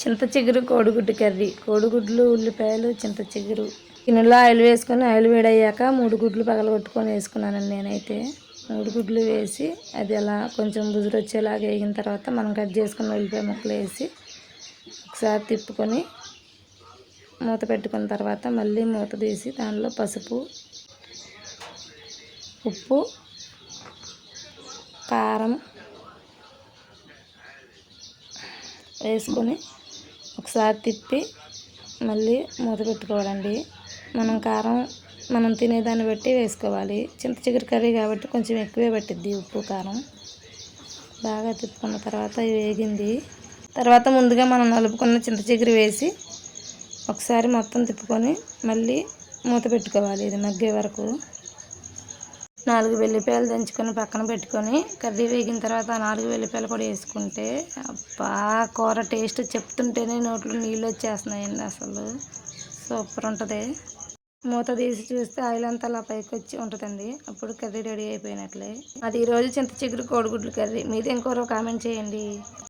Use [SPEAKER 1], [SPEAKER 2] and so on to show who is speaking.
[SPEAKER 1] చింత చిగురు కోడిగుడ్డు కర్రీ. కోడిగుడ్లు ఉల్లిపాయలు చింత చిగురు. గిన్నెలో ఆయిల్ వేసుకొని ఆయిల్ వేడయ్యాక మూడు గుడ్లు పగలగొట్టుకొని వేసుకున్నానండి నేనైతే. మూడు గుడ్లు వేసి అది అలా కొంచెం బుజురు వచ్చేలాగా వేగిన తర్వాత మనం కట్ చేసుకున్న ఉల్లిపాయ ముక్కలు వేసి ఒకసారి తిప్పుకొని మూత పెట్టుకున్న తర్వాత మళ్ళీ మూత తీసి దానిలో పసుపు ఉప్పు కారం వేసుకొని ఒకసారి తిప్పి మళ్ళీ మూత పెట్టుకోవాలండి. మనం కారం మనం తినేదాన్ని బట్టి వేసుకోవాలి. చింత చిగురు కర్రీ కాబట్టి కొంచెం ఎక్కువే పట్టిద్ది ఉప్పు కారం. బాగా తిప్పుకున్న తర్వాత వేగింది. తర్వాత ముందుగా మనం నలుపుకున్న చింత చిగురు వేసి ఒకసారి మొత్తం తిప్పుకొని మళ్ళీ మూత పెట్టుకోవాలి. ఇది మగ్గే వరకు. నాలుగు వెల్లిపాయలు దంచుకొని పక్కన పెట్టుకొని కర్రీ వేగిన తర్వాత నాలుగు వెల్లిపాయలు కూడా వేసుకుంటే అబ్బా కూర టేస్ట్ చెప్తుంటేనే నోట్లో నీళ్ళు వచ్చేస్తున్నాయండి అసలు. సూపర్ ఉంటుంది. మూత తీసి చూస్తే ఆయిల్ అంతా అలా పైకి వచ్చి ఉంటుందండి. అప్పుడు కర్రీ రెడీ అయిపోయినట్లే. అది ఈరోజు చింత చిగురు కోడిగుడ్లు కర్రీ. మీదేం కూర కామెంట్ చేయండి.